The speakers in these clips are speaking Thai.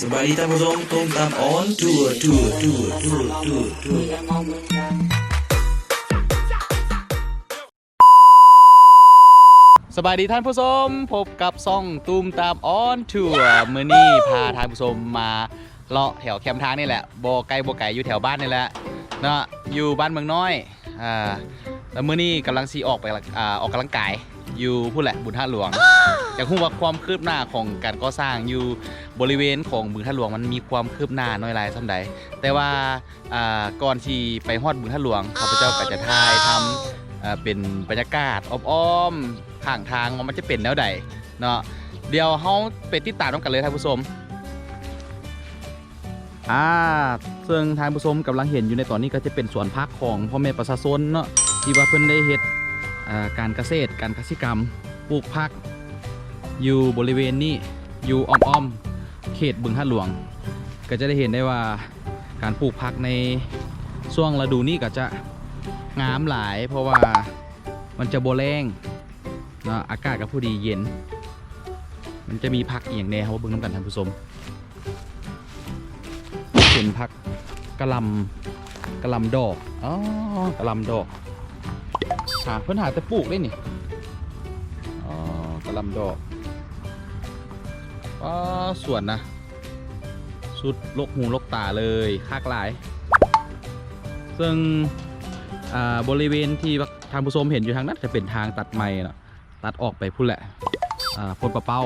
สบายดีท่านผู้ชมตุ้มตามออนทัวร์ทัวร์ทัวร์ทัวร์ทัวร์ทัวร์สบายดีท่านผู้ชมพบกับซ่องตูมตามออนทัวร์มือนี้พาท่านผู้ชมมาเลาะแถวแคมป์ทางนี่แหละบ่ไกลบ่ไกลอยู่แถวบ้านนี่แหละเนาะอยู่บ้านเมืองน้อยอ่าแล้วมื้อนี้กำลังซีออกไปอ่าออกกำลังกาย อยู่ผู้แหละบุญท่าหลวงอยากรู้ว่าความคืบหน้าของการก่อสร้างอยู่บริเวณของบึงท่าหลวงมันมีความคืบหน้าน้อยหลายส่าใดแต่ว่าอ่าก่อนที่ไปฮอดบึงท่าหลวงข้าพเจ้าก็จะถ่ายทำอ่าเป็นบรรยากาศอ้อมๆข้างทางว่ามันจะเป็นแนวใดเนาะเดี๋ยวเฮาไปติดตามน้องกันเลยท่านผู้ชมอ่าซึ่งท่านผู้ชมกำลังเห็นอยู่ในตอนนี้ก็จะเป็นสวนพักของพ่อแม่ประชาชนเนาะที่ว่าเพิ่นได้เฮ็ดอ่า การเกษตร การกสิกรรม ปลูกผัก อยู่บริเวณนี้ อยู่อ้อมๆ เขตบึงท่าหลวง ก็จะได้เห็นได้ว่าการปลูกผักในช่วงฤดูนี้ก็จะงามหลาย เพราะว่ามันจะโบแรงเนาะอากาศก็ผู้ดีเย็น มันจะมีพักอหย่างแน่เขาเบิ่งน้ำกันท่านผู้ชมเป็นพักกระลำกระลำดอกอ๋อกะลำดอก หาเพิ่นหาแต่ปลูกได้นี่อ๋อกะหลำดอกก็สวนนะสุดลกหูลกตาเลยคากหลาย ซึ่งอ่าบริเวณที่ทางผู้ชมเห็นอยู่ทางนั้นจะเป็นทางตัดไม้เนาะตัดออกไปพุ่นแหละอ่าพ่นปลาเป้า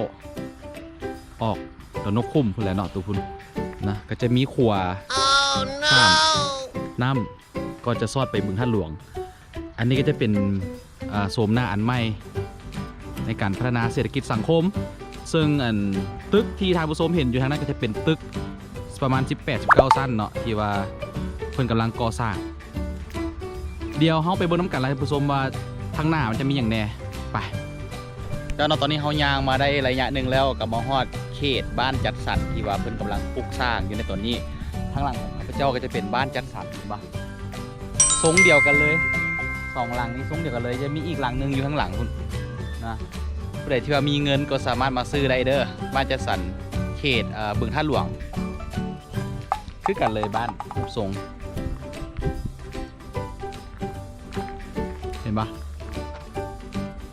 ออกดอนนกคุ้มพุ่นแหละเนาะตัวพุ่นนะก็จะมีขัวข้ามน้ำก็จะซอดไปบึงท่าหลวง อันนี้ก็จะเป็นโสมหน้าอันใหม่ ในการพัฒนาเศรษฐกิจสังคม ซึ่งอันตึกที่ทางผู้ชมเห็นอยู่ทางนั้นก็จะเป็นตึกประมาณ 18-19 สั้นเนาะที่ว่าเพิ่นกำลังก่อสร้าง เดี๋ยวเฮาไปเบิ่งน้ำกันแล้วผู้ชมว่าทางหน้ามันจะมีอย่างแน่ไปแล้วเนาะตอนนี้เฮายางมาได้ระยะหนึ่งแล้วกับมาฮอดเขตบ้านจัดสรรที่ว่าเพิ่นกำลังปลูกสร้างอยู่ในตอนนี้ทางหลังของข้าพเจ้าก็จะเป็นบ้านจัดสรรเห็นปะทรงเดียวกันเลย สองหลังนี้ทรงเดียวกันเลย จะมีอีกหลังหนึงอยู่ข้างหลังคุณนะผู้ใดที่ว่ามีเงินก็สามารถมาซื้อได้เด้อบ้านจัดสรรเขตเอ่อบึงท่าหลวง คือกันเลยบ้านรูปทรงเห็นปะ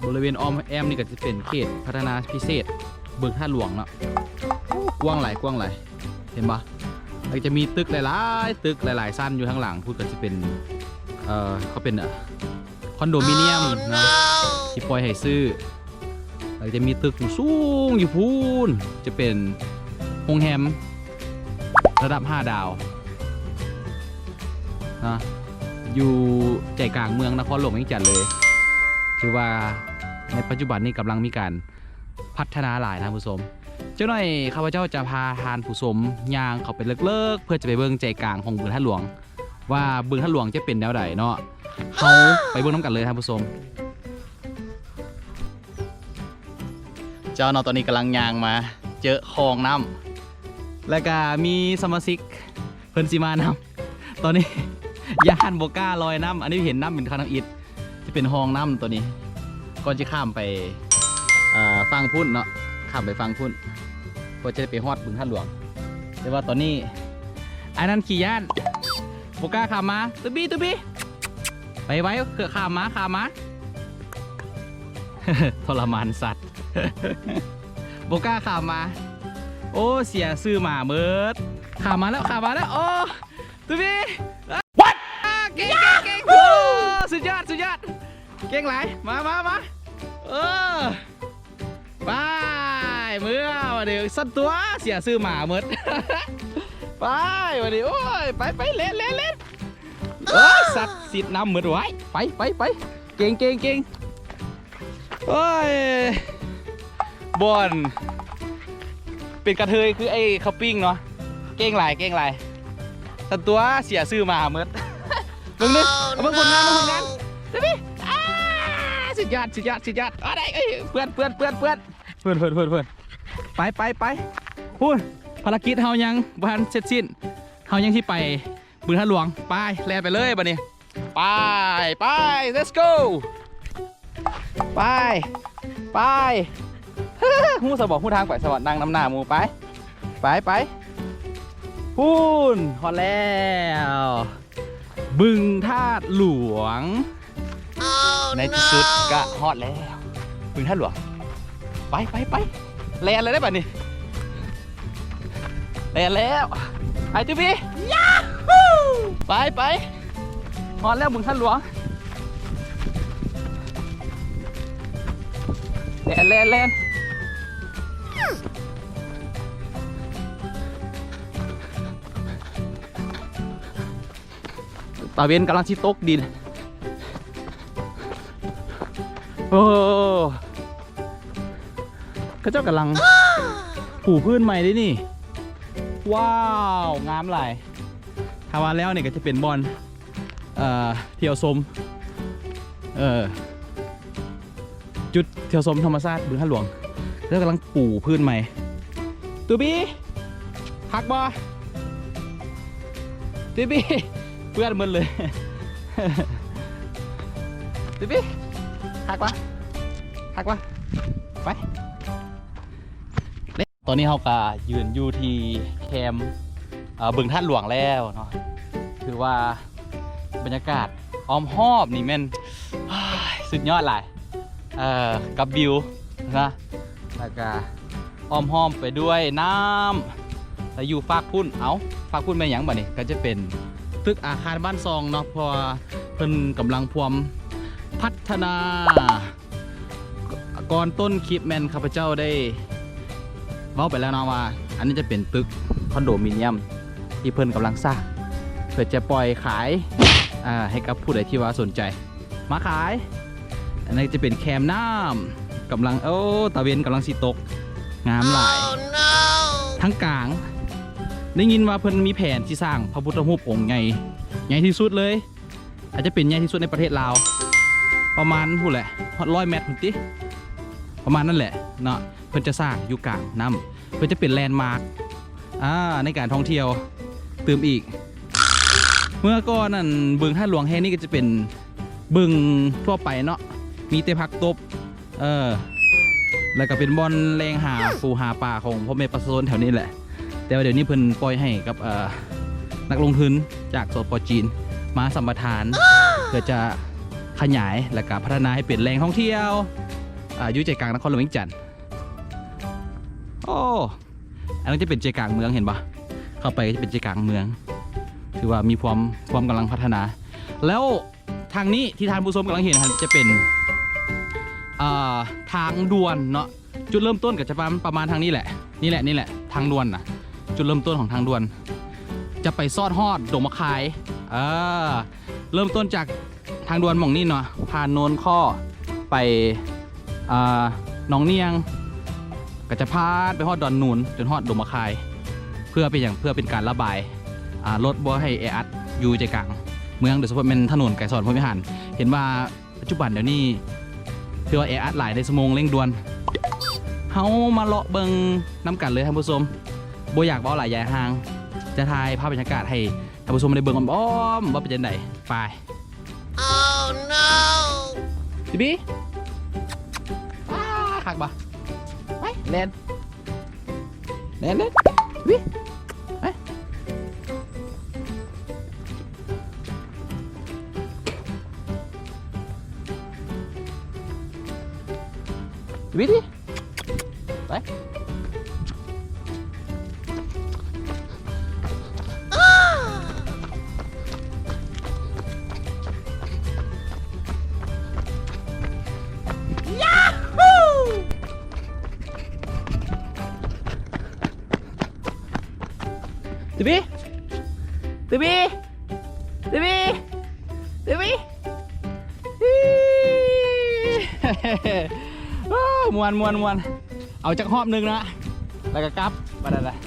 บริเวณอ้อมแอมนี่ก็จะเป็นเขตพัฒนาพิเศษเบิกท่าหลวงเนาะกว้างหลายกว้างหลายเห็นปะแล้วจะมีตึกหลายๆ ตึกหลาย ๆ สั้นอยู่ข้างหลังพูดก็จะเป็นเอ่อเขาเป็นอะ คอนโดมิเนียมนะที่ปล่อยให้ซื้อแล้วก็จะมีตึกสูงอยู่พูนจะเป็นโรงแรมระดับ 5 ดาวนะอยู่ใจกลางเมืองนครหลวงเวียงจันทน์เลย คือว่าในปัจจุบันนี้กำลังมีการพัฒนาหลายนะผู้ชมเจ้าหน่อยข้าพเจ้าจะพาทานผู้ชมย่างเขาไปเลิกๆเพื่อจะไปเบิ่งใจกลางของบึงท่าหลวง ว่าบึงท่าหลวงจะเป็นแนวใดเนาะ เขาไปเบิ่งน้ำกันเลยท่านผู้ชมเจ้าเนาะตอนนี้กำลังย่างมา เจอคลองน้ำแล้วก็มีสมาชิกเพิ่นสิมาน้ำตอนนี้ ย่านโบก้าลอยน้ำอันนี้เห็นน้ำเป็นข้าน้ำอิดจะเป็นห้องน้ำตัวนี้ ก่อนจะข้ามไปอ่าฟังพุ่นเนาะข้ามไปฟังพุ่นเพื่อจะได้ไปฮอดบึงท่านหลวงแต่ว่าตอนนี้ไอ้นั่นขี่ย่านโบก้าข้ามมาตุบี้ตุบี้ ไปไว้เกือข้ามมาข้ามมาทรมานสัตว์โบก้าข้ามมา โอ้เสียซื้อหมาเมิดข้ามมาแล้วข้ามมาแล้วโอ้ตุบี้เก่งเก่งเก่งโอ้สุดยอดสุดยอดเก่งหลายมามามาเออไปเมื่อวันนี้สัตว์ตัวเสียซื้อหมาหมดไปวันนี้โอ้ยไปไปเล่นเล่นเล่น โอ้ยสัตว์สิทธิ์นำหมดไว้ไปไปไปเก่งเก่งเก่งโอ้ยบอลเป็นกระเทยคือไอ้ข้าวปิ้งเนาะเก่งหลายเก่งหลายสัตว์ตัวเสียซื้อหมาหมดเบิ่งนึเอาเบิ่งผลงานเบิ่งผลงานเดี๋ยวนี้อ่าสุดยอดสุดยอดสุดยอดอะไรเอ้ยเพื่อนเพื่อนเพื่อนเพื่อนเพื่อนเพื่อนเพื่อนเพื่อนไปไปไปพูดภารกิจเฮายังบ่ทันเสร็จสิ้นเฮายังที่ไป บึงท่าหลวง ไปแล่นไปเลยบัดนี้ไป ไป let's go ไป ไปฮู้สะบอกฮู้ทางไปสวัสดิ์นั่งน้ำหน้าหมูไป ไปไปพูนฮอดแล้ว บึงธาตุหลวง ในที่สุดก็ฮอดแล้ว บึงธาตุหลวง ไปไปไปแลนเลยได้ป่ะนี่แลนแล้ว ไปจูบียาฮู ไปไปฮอดแล้วบึงธาตุหลวงแลนแลนแลนตาเวนกำลังชิตกดิน โอ้ก็เจ้ากำลังผูพื้นใหม่ด้วยนี่ ว้าว งามหลายาว่าแล้วเนี่ยก็จะเป็นบอลเที่ยวชมเออจุดเที่ยวชมธรรมชาติบึงท่าหลวง แล้วกำลังปูพื้นใหม่ตูบี้หักบอตูบี้เพื่อนมึนเลยตูบี้หักวะหักวะไปตอนนี้เขาก็ยืนอยู่ที่แคมป์ บึงท่านหลวงแล้วเนาะถือว่าบรรยากาศอ้อมหอบนี่แม่นสุดยอดหลายเอ่อกับวิวนะแล้วก็อ้อมห้อมไปด้วยน้ำแล้วอยู่ฟากพุ่นเอาฟากพุ่นเป็นอย่างบ่นี่ก็จะเป็นตึกอาคารบ้านซองเนาะพราะว่าเพิ่นกำลังพวมพัฒนาก่อนต้นคลิปแมนข้าพเจ้าได้เว้าไปแล้วเนาะว่า อันนี้จะเป็นตึกคอนโดมิเนียม ที่เพิ่นกำลังสร้างเพื่อจะปล่อยขายอ่าให้กับผู้ใดที่ว่าสนใจ มาขาย อันนี้จะเป็นแคมน้ำกำลังโอ้ตะเวนกำลังสิตก งามหลายทั้งกลาง ได้ยินว่าเพิ่นมีแผนที่สร้างพระพุทธรูปองค์ใหญ่ใหญ่ที่สุดเลย อาจจะเป็นใหญ่ที่สุดในประเทศลาว ประมาณพูดแหละฮอดร้อยเมตรพุ่นติประมาณนั่นแหละเนาะเพื่อจะสร้างอยู่กลางน้ำเพื่อจะเป็นแลนด์มาร์คอ่าในการท่องเที่ยวเติมอีก เมื่อก่อนนั่นบึงท่าหลวงแห่งนี้ก็จะเป็นบึงทั่วไปเนาะมีแต่ผักตบเออแล้วก็เป็นบอนแรงหาปูหาปลาของพ่อแม่ประชาชนแถวนี้แหละ แต่ว่าเดี๋ยวนี้เพิ่นปล่อยให้กับเอ่อนักลงทุนจากสปจีน มาสัมปทานเพื่อจะขยายและก็พัฒนาให้เป็นแหล่งท่องเที่ยวอ่าอยู่ใจกลางนครหลวงเวียงจันทน์โอ้อันนั้นจะเป็นใจกลางเมืองเห็นปะ เข้าไปก็จะเป็นใจกลางเมือง ถือว่ามีความความกำลังพัฒนา แล้วทางนี้ที่ทานผู้ชมกำลังเห็นจะเป็นทางด่วนเนาะจุดเริ่มต้นก็จะประมาณประมาณทางนี้แหละนี่แหละนี่แหละทางด่วนนะจุดเริ่มต้นของทางด่วน จะไปซอดฮอดดงมะคายเออเริ่มต้นจากทางด่วนหม่องนี่เนาะผ่านโนนข้อไปอ่าหนองเนียงก็จะพาดไปฮอดดอนนูนจนฮอดดงมะคาย พื่อเป็นอย่างเพื่อเป็นการระบายอ่ารถบ่ให้แออัดอยู่ใจกลาง เมืองโดยเฉพาะเป็นถนนไก่สอนพรหมิหาร เห็นว่าปัจจุบันเดี๋ยวนี้ถือว่าแออัดหลายในสมงเร่งด่วนเฮามาเลาะเบิงน้ำกันเลยท่านผู้ชมบ่อยากเว้าหลายยายห่าง จะถ่ายภาพบรรยากาศให้ท่านผู้ชมได้เบิ่งอ้อมๆว่าเป็นจังไดไป Oh no! สิบีว้าคักบ่ไปเล่นเล่นเล่นวิ วิดิไปสิบีสิบีสิบีสิบีอีอ้าว มวนมวนมวนเอาจากหอบหนึ่งนะแล้วก็กลับมาได้เลย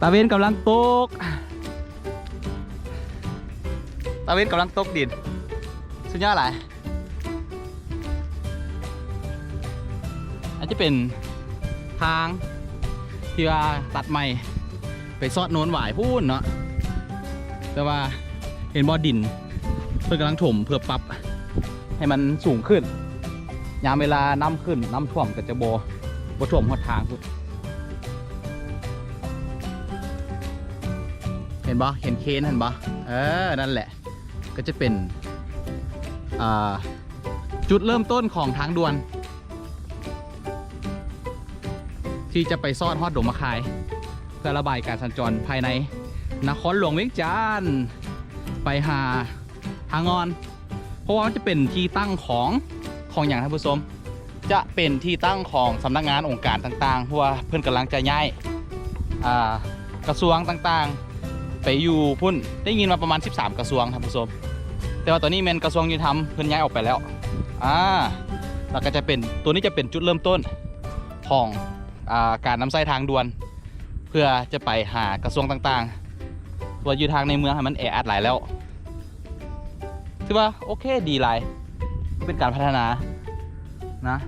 ตาเวนกำลังตกตาเวนกำลังตกดินสุดยอดหลายอันจะเป็นทางที่ว่าตัดใหม่ไปซอดโน้นหวายพูนเนาะแต่ว่าเห็นบ่อดินเพื่อกำลังถมเพื่อปรับให้มันสูงขึ้น ยามเวลาน้ำขึ้นน้ำท่วมก็จะโบบ่ท่วมหัวทางพุดเห็นบ่เห็นเคนเห็นบ่เออนั่นแหละ ก็จะเป็นจุดเริ่มต้นของทางด่วน ที่จะไปซ่อนฮอดดมะคาย เพื่อระบายการสัญจรภายในนครหลวงเวียงจันทน์ไปหาหางอน เพราะว่ามันจะเป็นที่ตั้งของ ของอย่างท่านผู้ชมจะเป็นที่ตั้งของสำนักงานองค์การต่างๆเพราะว่าเพื่อนกำลังจะย้ายกระทรวงต่างๆ ไปอยู่พุ่นได้ยินมาประมาณ 13 กระทรวงท่านผู้ชมแต่ว่าตอนนี้แมนกระทรวงยุติธรรมเพิ่อนย้ายออกไปแล้วอ่าแล้วก็จะเป็นตัวนี้จะเป็นจุดเริ่มต้นของอาการนำไส้ทางด่วน เพื่อจะไปหากระทรวงต่างๆตัวอยู่ทางในเมืองให้มันแออัดหลายแล้วถือว่าโอเคดีหลาย เป็นการพัฒนานะ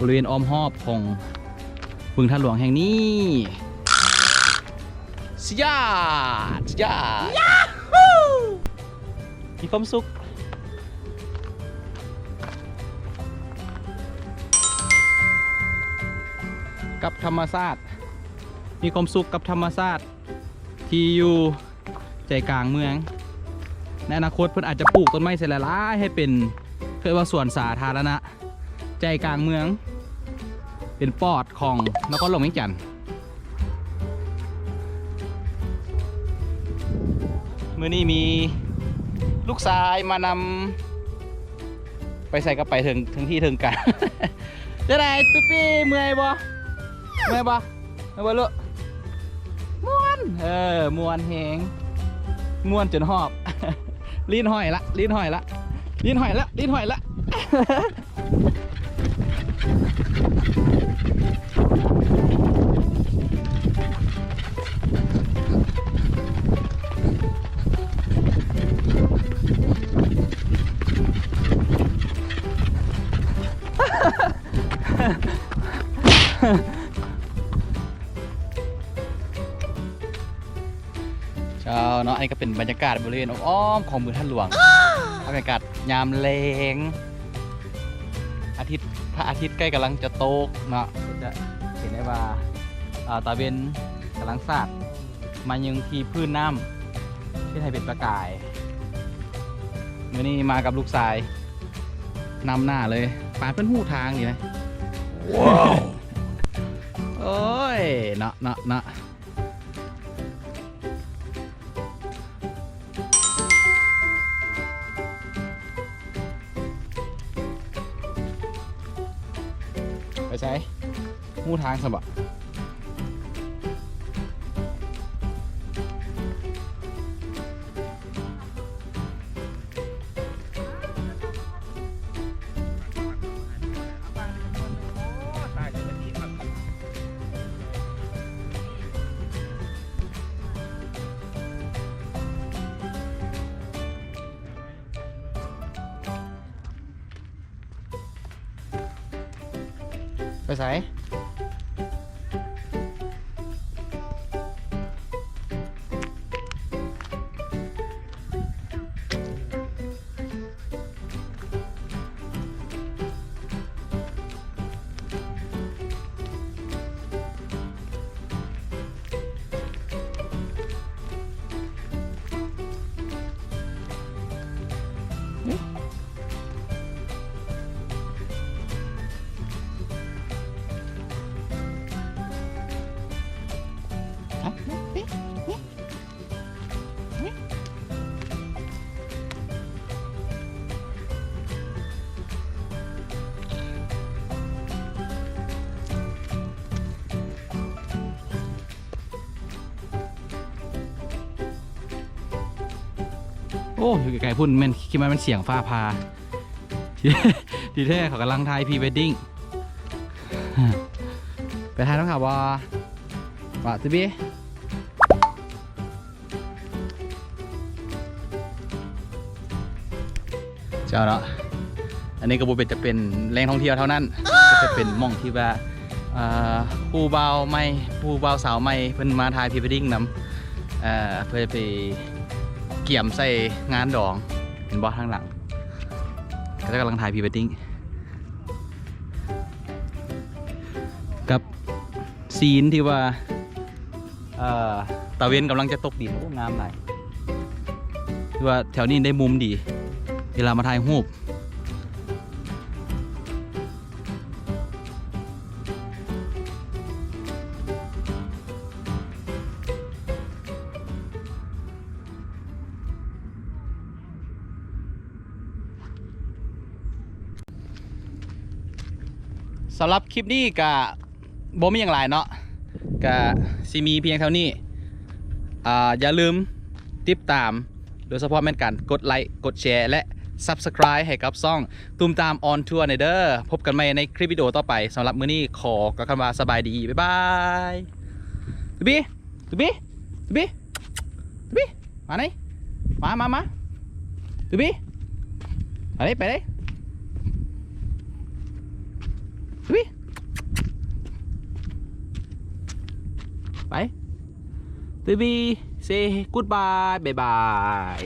บริเวณอ้อมหอบของบึงท่าหลวงแห่งนี้ สุดยอดสุดยอดมีความสุขกับธรรมชาติมีความสุขกับธรรมชาติที่อยู่ใจกลางเมือง ในอนาคตเพิ่นอาจจะปลูกต้นไม้เสร็จแล้วให้เป็นเคยว่าสวนสาธารณะ ใจกลางเมือง เป็นปอดของนครหลวงเวียงจันทน์ มื่อนี้มีลูกชายมานำไปใส่กระไปถึงถึงที่ถึงกันจะได้ตุ๊ปี้เมื่อยบ่เมื่อยบ่เมื่อยบ่ลูกม่วนเออม่วนแหงม่วนจนหอบ ลิ้นห้อยละลิ้นห้อยละลิ้นห้อยละลิ้นห้อยละ อันนี้ก็เป็นบรรยากาศบริเวณอ้อมๆของเมืองท่านหลวงบรรยากาศยามแลงอาทิตย์พระอาทิตย์ใกล้กำลังจะตกเนาะก็จะเห็นได้ว่าอ่าตาเวนกำลังสาดมายังที่พื้นน้ำที่ไทยเป็นประกายมื่อนี้มากับลูกชายนำหน้าเลยปานเป็นหูทางดีไหมว้าวโอ้ยเนาะเนาะเนาะ มู่ทางสบะไปใช้ โอ้อยู่ไกลๆพุ่นแม่นคิดว่ามันเสียงฟ้าพาทีแท้เขากำลังถ่ายพีเวดดิ้งไปถ่ายต้องข่าวว่าว่าสิบีเจ้าเนาะอันนี้กระบุเป็นจะเป็นแหล่งท่องเที่ยวเท่านั้นจะจะเป็นม่องที่ว่าผู้เบาวใหม่ผู้เบาสาวใหม่เพิ่นมาถ่ายพีเวดดิ้งนำเอ่อเพื่อไป เกี่ยมใส่งานดอง เห็นบอสทางหลัง ก็กำลังถ่ายพรีเวดดิ้งกับซีนที่ว่าเอ่อตะเวนกำลังจะตกดินโอ้งามหลายที่ว่าแถวนี้ได้มุมดี เวลามาถ่ายรูปำหรับคลิปนี้ก็บ่มีอย่างไรเนาะก็สิมีเพียงเท่านี้อ่าอย่าลืมติดตาม โดยเฉพาะแม่นการกดไลค์กดแชร์และ Subscribe ให้กับซ่องตูมตามออนทัวร์ในเด้อพบกันใหม่ในคลิปวิดีโอต่อไปสำหรับมื้อนี้ขอกล่าวคำว่าสบายดี บ๊ายบายตุบีตุบีตุบีตุบีมาไหนมามามาตุบีไปเลยไปเลย วิไปบีบีเซ่กูดบายบายบาย